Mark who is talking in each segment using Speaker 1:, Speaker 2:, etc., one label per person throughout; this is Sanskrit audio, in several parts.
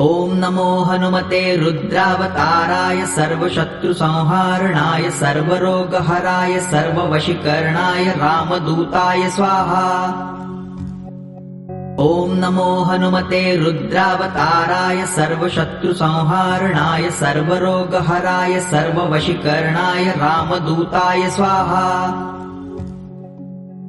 Speaker 1: ॐ नमो हनुमते रुद्रावताराय सर्वशत्रुसंहारणाय सर्वरोगहराय सर्ववशीकरणाय रामदूताय स्वाहा। ॐ नमो हनुमते रुद्रावताराय सर्वशत्रुसंहारणाय सर्वरोगहराय सर्ववशीकरणाय रामदूताय स्वाहा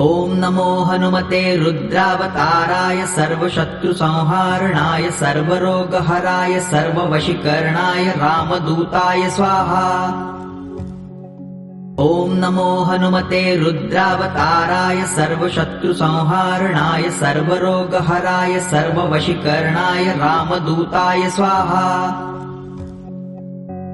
Speaker 1: ॐ नमो हनुमते रुद्रावताराय सर्वशत्रुसंहारणाय सर्वरोगहराय सर्ववशीकरणाय रामदूताय स्वाहा। ॐ नमो हनुमते रुद्रावताराय सर्वशत्रुसंहारणाय सर्वरोगहराय सर्ववशीकरणाय रामदूताय स्वाहा